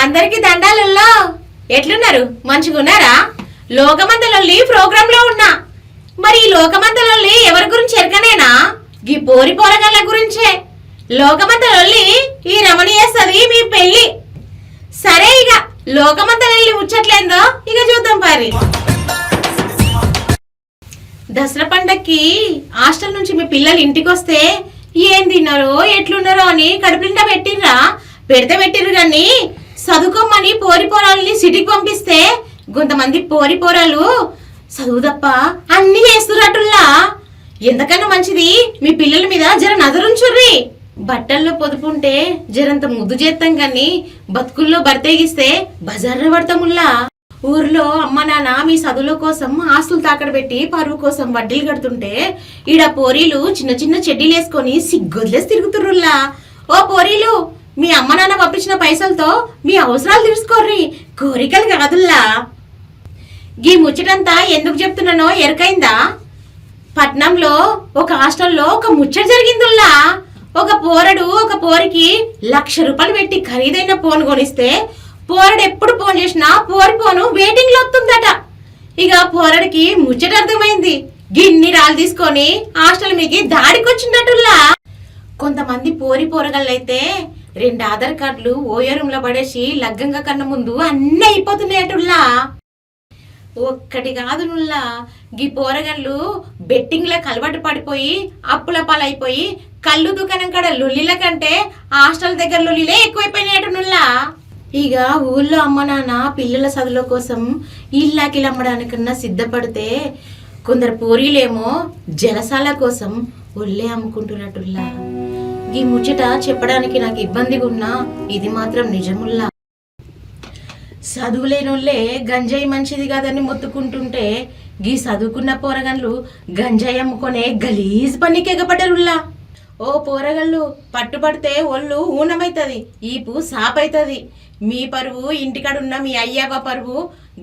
అందరికి దండాలల్లో. ఎట్లున్నారు? మంచిగున్నారా? లోకమందలొల్లి ప్రోగ్రామ్లో ఉన్నా. మరి ఈ లోకమందలొల్లి ఎవరి గురించి ఎరకనేనా గీ పోరి పోరగాళ్ళ గురించే. లోకమందలొల్లి ఈ రమణీయస్తది మీ పెళ్ళి. సరే ఇక లోకమందలొల్లి ముచ్చట్లేందో? ఇక చూద్దాం పారి. దసరా పండక్కి హాస్టల్ నుంచి మీ పిల్లలు ఇంటికి వస్తే ఏం తిన్నారో ఎట్లున్నారో అని కడుపునిండా పెట్టిర్రా? పెడితే పెట్టిర్రు కానీ చదువుకోమని పోరి పోరాలని సిటీకి పంపిస్తే కొంతమంది పోరి పోరాలు చదువు తప్ప అన్ని చేస్తున్నట్టుల్లా. ఎంతకన్నా మంచిది? మీ పిల్లల మీద జర నజరుంచుర్రి. బట్టల్లో పొదుపుంటే జరంత ముద్దు చేస్తాం కానీ బతుకుల్లో బర్తేగిస్తే బజార్లో పడతాముల్లా. ఊర్లో అమ్మ నాన్న మీ చదువుల కోసం ఆస్తులు తాకడ పెట్టి పరువు కోసం వడ్డీలు కడుతుంటే ఈడ పోరీలు చిన్న చిన్న చెడ్డీలు వేసుకొని సిగ్గొదిలేసి తిరుగుతుర్రుల్లా. ఓ పోరీలు మీ అమ్మ నాన్న పంపించిన పైసలతో మీ అవసరాలు తీర్చుకోర్రి. కోరికలు కాదుల్లా. గీ ముచ్చటంతా ఎందుకు చెప్తున్నానో ఎరకైందా? పట్నంలో ఒక హాస్టల్లో ఒక ముచ్చట జరిగిందిల్లా. ఒక పోరడు ఒక పోరికి లక్ష రూపాయలు పెట్టి ఖరీదైన ఫోన్ కొనిస్తే పోరడు ఎప్పుడు ఫోన్ చేసినా పోరి ఫోను వెయిటింగ్లో వస్తుందట. ఇక పోరడికి ముచ్చట అర్థమైంది. గిన్ని రాళ్ళు తీసుకొని హాస్టల్ మీకి దాడికొచ్చినట్టుల్లా కొంతమంది పోరి పోరగాళ్ళైతే రెండు ఆధార్ కార్డులు ఓయో రూమ్లో పడేసి లగ్గంగా కన్నా ముందు అన్నీ అయిపోతున్నాయటుల్లా ఒక్కటి కాదు నుల్లా. గీ పోరగళ్ళు బెట్టింగ్లకు కలవాటు పడిపోయి అప్పుల పాలైపోయి కళ్ళు దుకాణం కాడ లొల్లిల కంటే హాస్టల్ దగ్గర లొల్లిలే ఎక్కువైపోయినాయట నుల్లా. ఇక ఊళ్ళో అమ్మ నాన్న పిల్లల చదువుల కోసం ఇల్లాకిలు అమ్మడానికన్నా సిద్ధపడితే కొందరు పూరీలేమో జలసాల కోసం ఒళ్ళే అమ్ముకుంటున్నట్టుల్లా. ఈ ముచ్చట చెప్పడానికి నాకు ఇబ్బందిగా ఉన్నా ఇది మాత్రం నిజముల్లా. చదువులేనోళ్ళే గంజాయి మంచిది కాదని మొత్తుకుంటుంటే గీ చదువుకున్న పోరగన్లు గంజాయి అమ్ముకొనే గలీజ్ పనికి ఎగపడ్డరుల్లా ఓ పోరగళ్ళు పట్టుబడితే ఒళ్ళు ఊనమైతుంది ఈపు సాపైతుంది. మీ పరువు ఇంటికాడున్న మీ అయ్యవ పరువు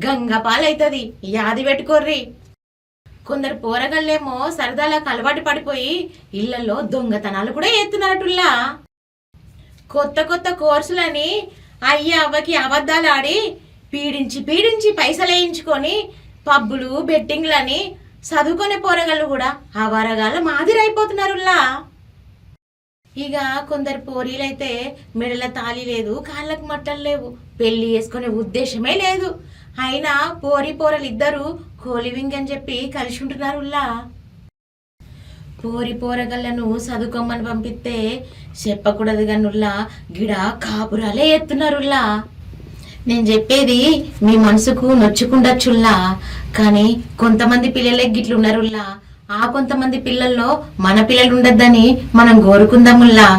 గంగపాలైతుంది. యాది పెట్టుకోర్రి. కొందరు పోరగళ్ళేమో సరదాలకు అలవాటు పడిపోయి ఇళ్ళలో దొంగతనాలు కూడా ఎత్తున్నట్టుల్లా. కొత్త కొత్త కోర్సులని అయ్య అవ్వకి అబద్ధాలు ఆడి పీడించి పీడించి పైసలు వేయించుకొని పబ్బులు బెట్టింగ్లని చదువుకునే పోరగాళ్ళు కూడా ఆ వరగాళ్ళ మాదిరైపోతున్నారులా ఇక కొందరు పోరీలైతే మెడల తాళి లేదు కాళ్ళకు మట్టలు లేవు పెళ్ళి చేసుకునే ఉద్దేశమే లేదు. అయినా పోరి పోరలు ఇద్దరు కోలివింగ్ అని చెప్పి కలిసి ఉంటున్నారులా పోరి పోరగళ్ళను చదువుకోమని పంపిస్తే చెప్పకూడదు గనుల్లా గిడ కాపురాలే ఎత్తున్నారుల్లా. నేను చెప్పేది మీ మనసుకు నొచ్చుకుండొచ్చుల్లా. కానీ కొంతమంది పిల్లలే గిట్లున్నారుల్లా. ఆ కొంతమంది పిల్లల్లో మన పిల్లలు ఉండద్దని మనం కోరుకుందాముల్లా.